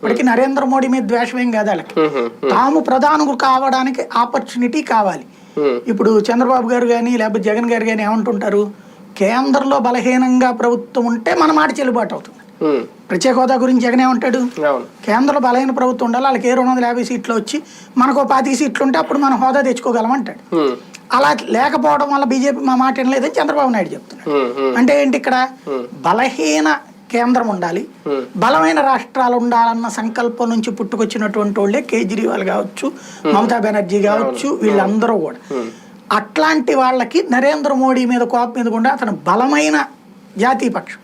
ఇప్పటికి నరేంద్ర మోడీ మీద ద్వేషమేం కాదు వాళ్ళకి. తాము ప్రధానులు కావడానికి ఆపర్చునిటీ కావాలి. ఇప్పుడు చంద్రబాబు గారు కానీ లేకపోతే జగన్ గారు కానీ ఏమంటుంటారు? కేంద్రంలో బలహీనంగా ప్రభుత్వం ఉంటే మన మాట చెల్లుబాటు అవుతుంది. ప్రత్యేక హోదా గురించి జగన్ ఏమంటాడు? కేంద్రంలో బలహీన ప్రభుత్వం ఉండాలి వాళ్ళకి ఏ రెండు వందల యాభై సీట్లు వచ్చి మనకు పాతిక సీట్లు ఉంటే అప్పుడు మనం హోదా తెచ్చుకోగలం అంటాడు. అలా లేకపోవడం వల్ల బీజేపీ మా మాట వినలేదని చంద్రబాబు నాయుడు చెప్తున్నాడు. అంటే ఏంటి ఇక్కడ? బలహీన కేంద్రం ఉండాలి. బలమైన రాష్ట్రాలు ఉండాలన్న సంకల్పం నుంచి పుట్టుకొచ్చినటువంటి వాళ్ళే కేజ్రీవాల్ కావచ్చు మమతా బెనర్జీ కావచ్చు వీళ్ళందరూ కూడా. అట్లాంటి వాళ్ళకి నరేంద్ర మోడీ మీద కోపం మీద కూడా అతను బలమైన జాతీయ పక్షం.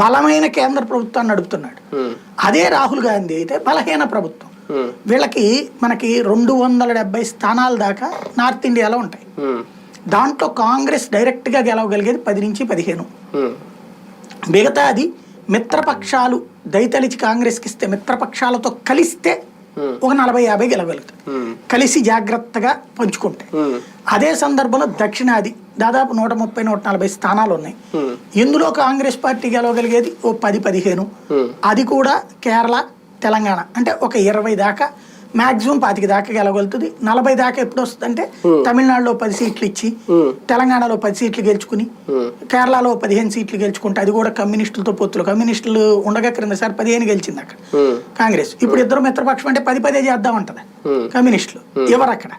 బలమైన కేంద్ర ప్రభుత్వాన్ని నడుపుతున్నాడు. అదే రాహుల్ గాంధీ అయితే బలహీన ప్రభుత్వం. వీళ్ళకి మనకి రెండు వందల డెబ్బై స్థానాల దాకా నార్త్ ఇండియాలో ఉంటాయి. దాంట్లో కాంగ్రెస్ డైరెక్ట్గా గెలవగలిగేది పది నుంచి పదిహేను. మిగతాది మిత్రపక్షాలు దయతలిచి కాంగ్రెస్కి ఇస్తే మిత్రపక్షాలతో కలిస్తే ఒక నలభై యాభై గెలవగలుగుతుంది ఉమ్, కలిసి జాగ్రత్తగా పంచుకుంటే అదే సందర్భంలో దక్షిణాది దాదాపు నూట ముప్పై నూట నలభై స్థానాలు ఉన్నాయి ఇందులో కాంగ్రెస్ పార్టీ గెలవగలిగేది ఓ పది పదిహేను. అది కూడా కేరళ తెలంగాణ. అంటే ఒక ఇరవై దాకా మాక్సిమం పాతిక దాకా గెలవగలుగుతుంది నలభై దాకా ఎప్పుడు వస్తుందంటే తమిళనాడులో పది సీట్లు ఇచ్చి తెలంగాణలో పది సీట్లు గెలుచుకుని కేరళలో పదిహేను సీట్లు గెలుచుకుంటే అది కూడా కమ్యూనిస్టులతో పొత్తులు కమ్యూనిస్టులు ఉండగా క్రిందసారి పదిహేను గెలిచింది అక్కడ. కాంగ్రెస్. ఇప్పుడు ఇద్దరు మిత్రపక్షం అంటే పది పదే చేద్దామంటది. Hmm. కమ్యూనిస్టులు. ఎవరు అక్కడ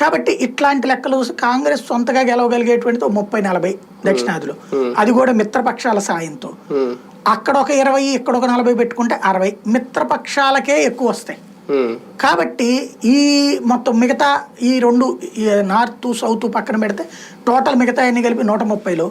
కాబట్టి ఇట్లాంటి లెక్కలు చూసి కాంగ్రెస్ సొంతగా గెలవగలిగేటువంటిది ముప్పై నలభై దక్షిణాదిలో. అది కూడా మిత్రపక్షాల సాయంతో. అక్కడ ఒక ఇరవై ఇక్కడ ఒక నలభై పెట్టుకుంటే అరవై. మిత్రపక్షాలకే ఎక్కువ వస్తాయి. కాబట్టి ఈ మొత్తం మిగతా ఈ రెండు నార్త్ సౌత్ పక్కన పెడితే టోటల్ మిగతా అన్ని కలిపి నూట ముప్పైలో.